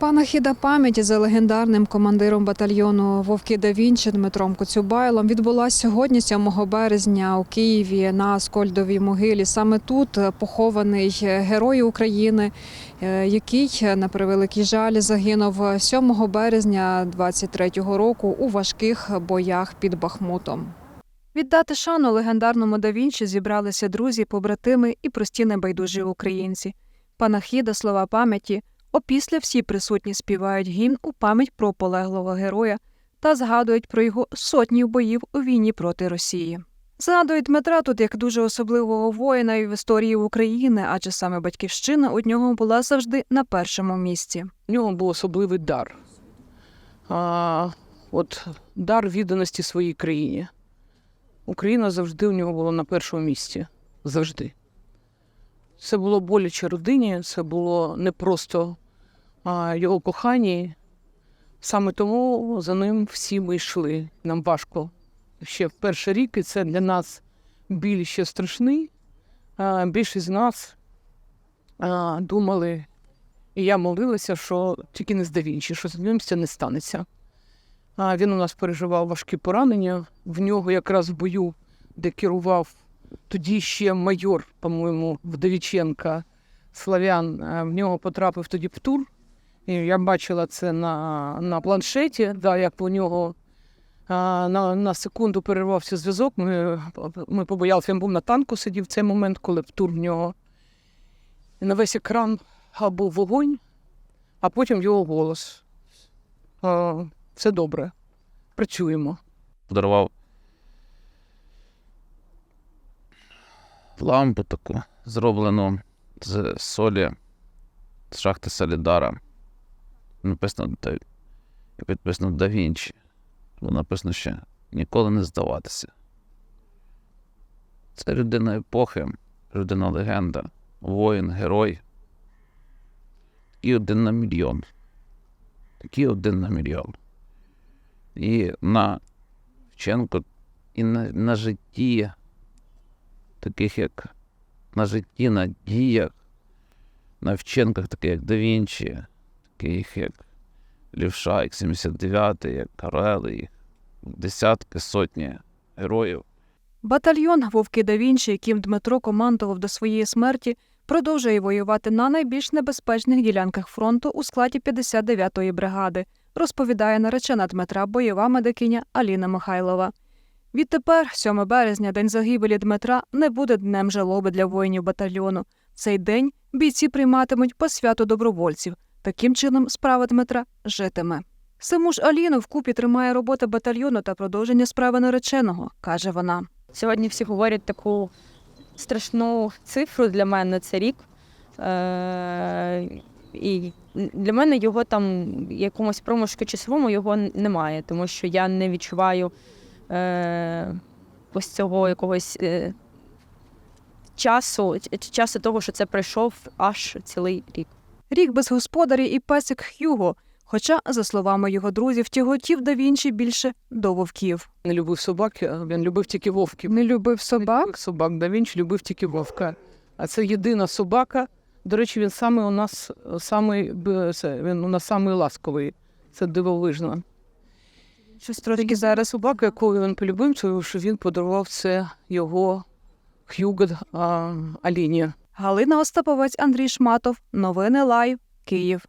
Панахіда пам'яті за легендарним командиром батальйону Вовки да Вінчі Дмитром Коцюбайлом відбулася сьогодні, 7 березня, у Києві на Аскольдовій могилі. Саме тут похований герой України, е, який на превеликий жаль загинув 7 березня 23-го року у важких боях під Бахмутом. Віддати шану легендарному да Вінчі зібралися друзі, побратими і прості небайдужі українці. Панахіда, слова пам'яті. Опісля всі присутні співають гімн у пам'ять про полеглого героя та згадують про його сотні боїв у війні проти Росії. Згадують Дмитра тут як дуже особливого воїна і в історії України, адже саме батьківщина у нього була завжди на першому місці. У нього був особливий дар. А, от дар відданості своїй країні. Україна завжди у нього була на першому місці. Завжди. Це було боляче родині, це було не просто його коханні. Саме тому за ним всі ми йшли. Нам важко ще в перший рік, і це для нас біль ще страшний. Більшість з нас думали, і я молилася, що тільки не з Да Вінчі, що з ним це не станеться. Він у нас переживав важкі поранення. В нього якраз в бою, де керував тоді ще майор, по-моєму, Вдовіченка Славян, в нього потрапив тоді птур. Я бачила це на, на планшеті, да, як у нього а, на, на секунду перервався зв'язок. Ми, ми побоялися, він був на танку, сидів в цей момент, коли птур в нього. На весь екран а, був вогонь, а потім його голос. А, все добре, працюємо. подарував лампу таку, зроблену з солі, з шахти Солідара. Написано «Да- і підписано Да Вінчі. Було написано ще ніколи не здаватися. Це людина епохи, людина легенда, воїн, герой. Такий один на мільйон. Такий один на мільйон. І на вчинку і на, на житті, таких як на житті, на діях, на вчинках, таких як Да Вінчі, таких як Лівша, як 79, як Карели, їх десятки, сотні героїв. Батальйон Вовки да Вінчі, яким Дмитро командував до своєї смерті, продовжує воювати на найбільш небезпечних ділянках фронту у складі 59-ї бригади, розповідає наречена Дмитра бойова медикиня Аліна Михайлова. Відтепер, 7 березня, день загибелі Дмитра, не буде днем жалоби для воїнів батальйону. Цей день бійці прийматимуть по святу добровольців. Таким чином, справа Дмитра житиме. Саму ж Аліну вкупі тримає робота батальйону та продовження справи нареченого, каже вона. Сьогодні всі говорять таку страшну цифру для мене це рік. Е- і для мене його там якомусь проміжку часовому його немає, тому що я не відчуваю е- ось цього якогось е- часу, часу того, що це пройшов аж цілий рік. Рік без господаря і песик Х'юго. Хоча, за словами його друзів, тяготів да Вінчі більше до вовків. Не любив собак, він любив тільки вовків. Не любив Не собак. любив собак, да Вінчі любив тільки вовка. А це єдина собака. До речі, він саме у нас самий, він у нас самий ласковий. Це дивовижно. Щось трошки зараз. Собака, яку він полюбив, тому що він подарував це його Х'юго а, Аліні. Галина Остаповець, Андрій Шматов. Новини Лайв. Київ.